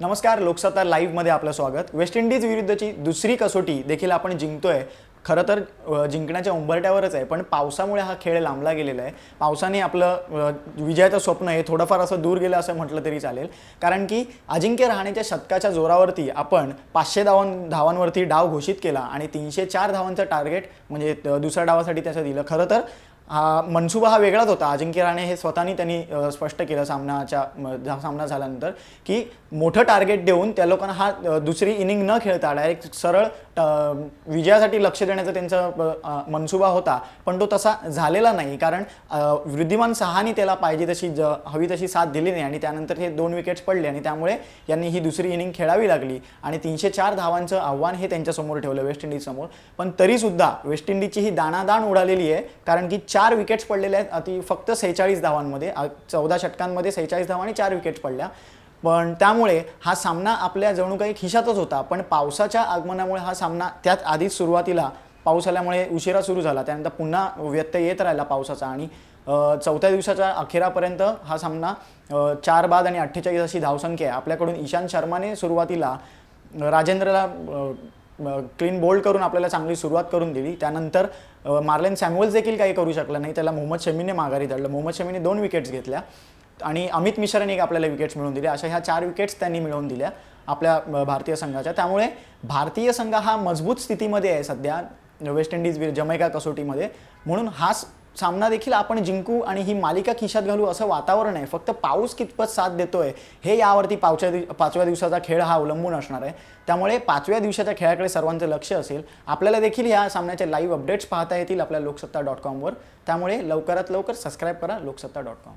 नमस्कार लोकसत्ता लाईव्हमध्ये आपलं स्वागत. वेस्ट इंडिज विरुद्धची दुसरी कसोटी देखील आपण जिंकतोय. खरं तर जिंकण्याच्या उंबरट्यावरच आहे पण पावसामुळे हा खेळ लांबला गेलेला आहे. पावसाने आपलं विजयाचं स्वप्न हे थोडंफार असं दूर गेलं असं म्हटलं तरी चालेल. कारण की अजिंक्य रहाणेच्या शतकाच्या जोरावरती आपण पाचशे धावां धावांवरती डाव घोषित केला आणि तीनशे चार धावांचं टार्गेट म्हणजे दुसऱ्या डावासाठी त्याचं दिलं. खरं तर हा मनसुबा हा वेगळाच होता. अजिंक्य राणे हे स्वतःनी त्यांनी स्पष्ट केलं सामनाच्या म, सामना झाल्यानंतर की मोठं टार्गेट देऊन त्या लोकांना हा दुसरी इनिंग न खेळता डायरेक्ट सरळ विजयासाठी लक्ष देण्याचा त्यांचा मनसुबा होता. पण तो तसा झालेला नाही. कारण वृद्धिमान सहानी त्याला पाहिजे तशी ज हवी तशी साथ दिली नाही. आणि त्यानंतर हे दोन विकेट्स पडले आणि त्यामुळे यांनी ही दुसरी इनिंग खेळावी लागली. आणि तीनशे चार धावांचं आव्हान हे त्यांच्यासमोर ठेवलं वेस्ट इंडिजसमोर पण तरीसुद्धा वेस्ट इंडिजची ही दाणादाण उडालेली आहे. कारण की चार चार विकेट्स पडलेल्या आहेत. अति फक्त सेहेचाळीस धावांमध्ये चौदा षटकांमध्ये सेहेचाळीस धावा आणि चार विकेट्स पडल्या. पण त्यामुळे हा सामना आपल्या जणू काही खिशातच होता. पण पावसाच्या आगमनामुळे हा सामना त्यात आधीच सुरुवातीला पाऊस आल्यामुळे उशिरा सुरू झाला. त्यानंतर पुन्हा व्यत्यय येत राहिला पावसाचा आणि चौथ्या दिवसाच्या अखेरापर्यंत हा सामना चार बाद आणि अठ्ठेचाळीस अशी धावसंख्या आहे. आपल्याकडून ईशांत शर्माने सुरुवातीला राजेंद्रला क्लीन बोल्ड करून आपल्याला चांगली सुरुवात करून दिली. त्यानंतर मार्लेन सॅम्युअल्स देखील काही करू शकला नाही. त्याला मोहम्मद शमीने माघारी धरलं. मोहम्मद शमीने दोन विकेट्स घेतल्या. आणि अमित मिश्राने एक आपल्याला विकेट्स मिळवून दिल्या. अशा ह्या चार विकेट्स त्यांनी मिळवून दिल्या आपल्या भारतीय संघाच्या. त्यामुळे भारतीय संघ हा मजबूत स्थितीमध्ये आहे सध्या. वेस्ट इंडिज विर जमैका कसोटीमध्ये. म्हणून हा सामना देखील आपण जिंकू आणि ही मालिका खिशात घालू असं वातावरण आहे. फक्त पाऊस कितपत साथ देतोय हे यावरती पावच्या दिव पाचव्या दिवसाचा खेळ हा अवलंबून असणार आहे. त्यामुळे पाचव्या दिवसाच्या खेळाकडे सर्वांचं लक्ष असेल. आपल्याला देखील या सामन्याचे लाईव्ह अपडेट्स पाहता येतील आपल्या लोकसत्ता डॉट कॉमवर त्यामुळे लवकरात लवकर सबस्क्राईब करा लोकसत्ता डॉट कॉम